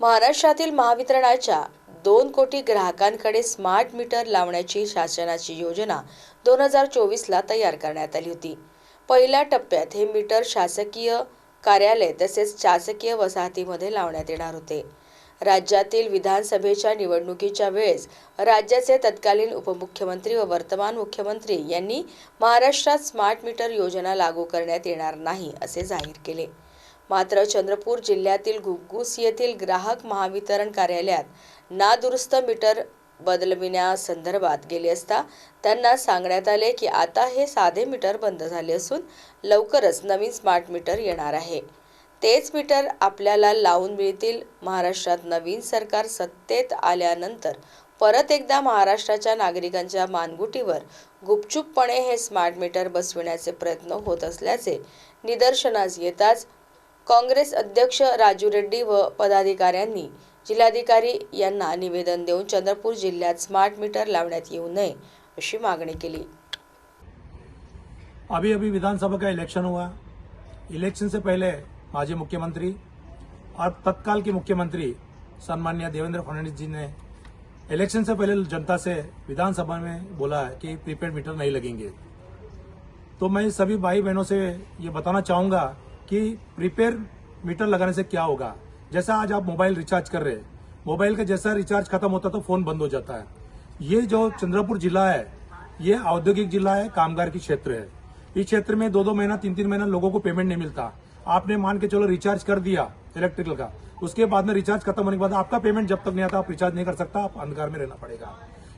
महाराष्ट्रातील महावितरणाच्या दोन कोटी ग्राहकांकडे स्मार्ट मीटर लावण्याची शासनाची योजना दोन हजार चोवीसला तयार करण्यात आली होती. पहिल्या टप्प्यात हे मीटर शासकीय कार्यालय तसेच शासकीय वसाहतीमध्ये लावण्यात येणार होते. राज्यातील विधानसभेच्या निवडणुकीच्या वेळेस राज्याचे तत्कालीन उपमुख्यमंत्री व वर्तमान मुख्यमंत्री यांनी महाराष्ट्रात स्मार्ट मीटर योजना लागू करण्यात येणार नाही असे जाहीर केले. मात्र चंद्रपूर जिल्ह्यातील घुग्गुस येथील ग्राहक महावितरण कार्यालयात नादुरुस्त मीटर बदलविण्यासंदर्भात गेले असता त्यांना सांगण्यात आले की आता हे साधे मीटर बंद झाले असून लवकरच नवीन स्मार्ट मीटर येणार आहे. तेच मीटर आपल्याला लावून मिळतील. महाराष्ट्रात नवीन सरकार सत्तेत आल्यानंतर परत एकदा महाराष्ट्राच्या नागरिकांच्या मानगुटीवर गुपचूपपणे हे स्मार्ट मीटर बसविण्याचे प्रयत्न होत असल्याचे निदर्शनास येताच काँग्रेस अध्यक्ष राजू रेड्डी व पदाधिकाऱ्यांनी जिल्हाधिकारी यांना निवेदन देऊन चंद्रपूर जिल्ह्यात स्मार्ट मीटर लावण्यात येऊ नये अशी मागणी केली. अभी अभी विधानसभा का इलेक्शन हुआ। इलेक्शन से पहले माजी मुख्यमंत्री और तत्काल के मुख्यमंत्री सम्मान्य देवेंद्र फडणवीस जी ने इलेक्शन से पहले जनता से विधानसभा में बोला है कि प्रीपेड मीटर नहीं लगेंगे। तो मैं सभी भाई बहनों से ये बताना चाहूंगा कि प्रीपेड मीटर लगाने से क्या होगा? जैसा आज आप मोबाइल रिचार्ज कर रहे हैं मोबाइल का जैसा रिचार्ज खत्म होता तो फ़ोन बंद हो जाता है। ये जो चंद्रपुर जिला है, ये औद्योगिक जिला है, कामगार की क्षेत्र है। इस क्षेत्र में दो दो महीना तीन तीन महीना लोगों को पेमेंट नहीं मिलता। आपने मान के चलो रिचार्ज कर दिया इलेक्ट्रिकल का, उसके बाद में रिचार्ज खत्म होने के बाद आपका पेमेंट जब तक नहीं आता, आप रिचार्ज नहीं कर सकता, आप अंधकार में रहना पड़ेगा।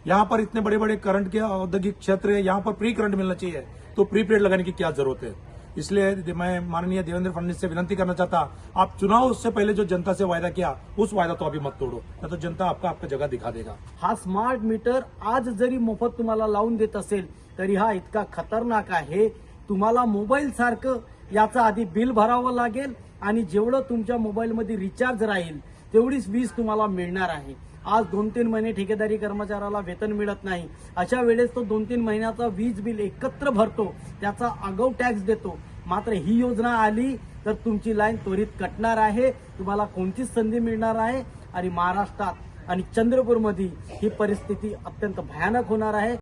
यहाँ पर इतने बड़े बड़े करंट के औद्योगिक क्षेत्र है, यहाँ पर प्री करंट मिलना चाहिए। तो प्रीपेड लगाने की क्या ज़रूरत है? इसलिए मैं माननीय देवेंद्र फडणवीस से विनंती करना चाहता आप चुनाव से पहले जो जनता से वायदा किया उस वायदा तो अभी मत तोड़ो नहीं तो जनता आपका आपका जगह दिखा देगा। हा स्मार्ट मीटर आज जरी मोफत तुम्हाला लावून देत असेल तरी हा इतका खतरनाक आहे. तुम्हाला मोबाईल सारखं याचं आधी बिल भरावं लागेल आणि जेवढं तुमच्या मोबाईलमध्ये रिचार्ज राहील तेवढीच वीज तुम्हाला मिळणार आहे. आज दोन तीन महिने ठेकेदारी कर्मचाऱ्याला वेतन मिळत नाही. अशा वेळेस तो दोन तीन महिन्याचा वीज बिल एकत्र भरतो त्याचा आगाऊ टॅक्स देतो. मात्र ही योजना आली तर तुमची लाईन त्वरित कटणार आहे. तुम्हाला कोणतीच संधी मिळणार आहे आणि महाराष्ट्रात आणि चंद्रपूरमध्ये ही परिस्थिती अत्यंत भयानक होणार आहे.